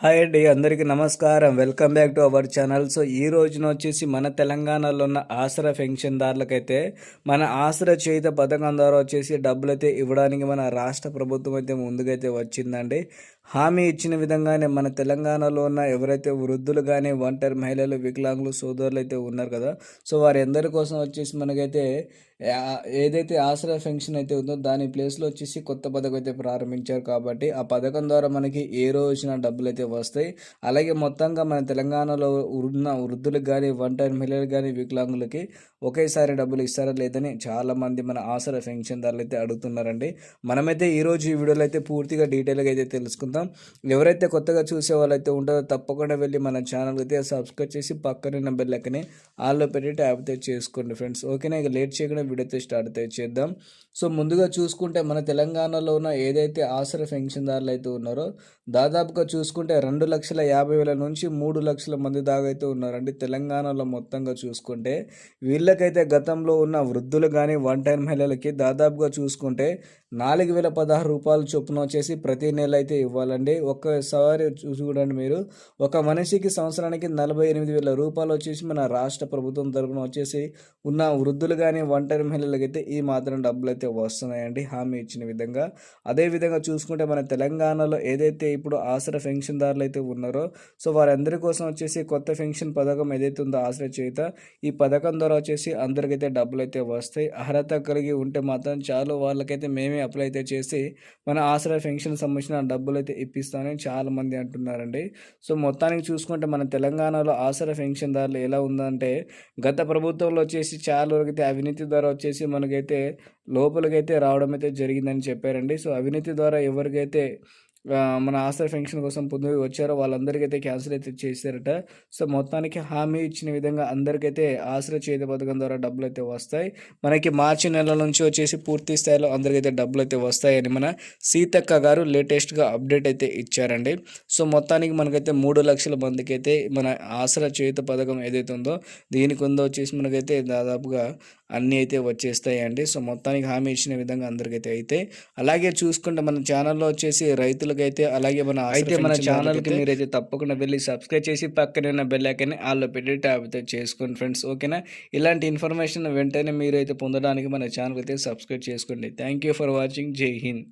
Hi అండి అందరికీ నమస్కారం. Welcome back to our channel. So ఈ రోజున వచ్చేసి మన తెలంగాణలో ఉన్న ఆసరా పెన్షన్దారులకైతే మన ఆసరా చేత పథకం ద్వారా వచ్చేసి డబ్బులు అయితే ఇవ్వడానికి మన రాష్ట్ర ప్రభుత్వం అయితే ముందుకైతే వచ్చిందండి. హామీ ఇచ్చిన విధంగానే మన తెలంగాణలో ఉన్న ఎవరైతే వృద్ధులు కానీ ఒంటరి మహిళలు వికలాంగులు సోదరులు అయితే ఉన్నారు కదా. సో వారి అందరి కోసం వచ్చేసి మనకైతే ఏదైతే ఆసరా ఫెన్షన్ అయితే ఉందో దాని ప్లేస్లో వచ్చేసి కొత్త పథకం అయితే ప్రారంభించారు కాబట్టి ఆ పథకం ద్వారా మనకి ఏ రోజున డబ్బులు అయితే వస్తాయి. అలాగే మొత్తంగా మన తెలంగాణలో ఉన్న వృద్ధులకు కానీ ఒంటరి మహిళలు కానీ వికలాంగులకి ఒకేసారి డబ్బులు ఇస్తారా లేదని చాలామంది మన ఆసరా ఫెన్షన్ ధరలు అయితే అడుగుతున్నారండి. మనమైతే ఈరోజు ఈ వీడియోలో అయితే పూర్తిగా డీటెయిల్గా అయితే తెలుసుకుందాం. ఎవరైతే కొత్తగా చూసే వాళ్ళైతే ఉంటారో తప్పకుండా వెళ్ళి మన ఛానల్ అయితే సబ్స్క్రైబ్ చేసి పక్కన బెల్లకని ఆల్లో పెట్టి ట్యాప్ అయితే చేసుకోండి ఫ్రెండ్స్. ఓకేనా? ఇక లేట్ చేయకుండా వీడియో అయితే స్టార్ట్ అయితే చేద్దాం. సో ముందుగా చూసుకుంటే మన తెలంగాణలో ఉన్న ఏదైతే ఆసర పెన్షన్దారులు అయితే ఉన్నారో దాదాపుగా చూసుకుంటే రెండు లక్షల యాభై వేల నుంచి మూడు లక్షల మంది దాకా అయితే ఉన్నారండి తెలంగాణలో మొత్తంగా చూసుకుంటే. వీళ్ళకైతే గతంలో ఉన్న వృద్ధులు కానీ వన్ టైం మహిళలకి దాదాపుగా చూసుకుంటే నాలుగు వేల పదహారు రూపాయలు చొప్పున వచ్చేసి ప్రతి నెల అయితే ఇవ్వాలి. ఇవ్వాలండి ఒక్కసారి చూడండి మీరు. ఒక మనిషికి సంవత్సరానికి నలభై ఎనిమిది వేల రూపాయలు వచ్చేసి మన రాష్ట్ర ప్రభుత్వం తరఫున వచ్చేసి ఉన్న వృద్ధులు కానీ ఒంటరి మహిళలకైతే ఈ మాత్రం డబ్బులు అయితే వస్తున్నాయండి. హామీ ఇచ్చిన విధంగా. అదేవిధంగా చూసుకుంటే మన తెలంగాణలో ఏదైతే ఇప్పుడు ఆసరా పెన్షన్దారులు అయితే ఉన్నారో సో వారందరి కోసం వచ్చేసి కొత్త పెన్షన్ పథకం ఏదైతే ఉందో ఆసరా చేత ఈ పథకం ద్వారా వచ్చేసి అందరికైతే డబ్బులు అయితే వస్తాయి. అర్హత కలిగి ఉంటే మాత్రం చాలు. వాళ్ళకైతే మేమే అప్లై అయితే చేసి మన ఆసరా పెన్షన్ సంబంధించిన డబ్బులు అయితే ఇప్పిస్తామని చాలామంది అంటున్నారండి. సో మొత్తానికి చూసుకుంటే మన తెలంగాణలో ఆసరా పెన్షన్దారులు ఎలా ఉందంటే గత ప్రభుత్వంలో వచ్చేసి చాలా వరకు అయితే అవినీతి ద్వారా వచ్చేసి మనకైతే లోపలికైతే రావడం అయితే జరిగిందని చెప్పారండి. సో అవినీతి ద్వారా ఎవరికైతే మన ఆసరా ఫంక్షన్ కోసం పొందు వచ్చారో వాళ్ళందరికైతే క్యాన్సిల్ అయితే చేశారట. సో మొత్తానికి హామీ ఇచ్చిన విధంగా అందరికైతే ఆసరా చేతి పథకం ద్వారా డబ్బులు అయితే వస్తాయి. మనకి మార్చి నెల నుంచి వచ్చేసి పూర్తి స్థాయిలో అందరికైతే డబ్బులు అయితే వస్తాయని మన సీతక్క గారు లేటెస్ట్గా అప్డేట్ అయితే ఇచ్చారండి. సో మొత్తానికి మనకైతే మూడు లక్షల మందికి అయితే మన ఆసరా చేతి పథకం ఏదైతే ఉందో దీనికి ఉందో వచ్చేసి మనకైతే దాదాపుగా అన్నీ అయితే వచ్చేస్తాయండి. సో మొత్తానికి హామీ ఇచ్చిన విధంగా అందరికైతే అయితే అలాగే చూసుకుంటే మన ఛానల్లో వచ్చేసి రైతులకైతే అలాగే మన అయితే మన ఛానల్కి మీరైతే తప్పకుండా వెళ్ళి సబ్స్క్రైబ్ చేసి పక్కన బెల్ ఐకన్ ఆల్లో పెట్టి ట్యాబ్ అయితే చేసుకోండి ఫ్రెండ్స్. ఓకేనా? ఇలాంటి ఇన్ఫర్మేషన్ వెంటనే మీరైతే పొందడానికి మన ఛానల్ అయితే సబ్స్క్రైబ్ చేసుకోండి. థ్యాంక్ యూ ఫర్ వాచింగ్ జై హింద్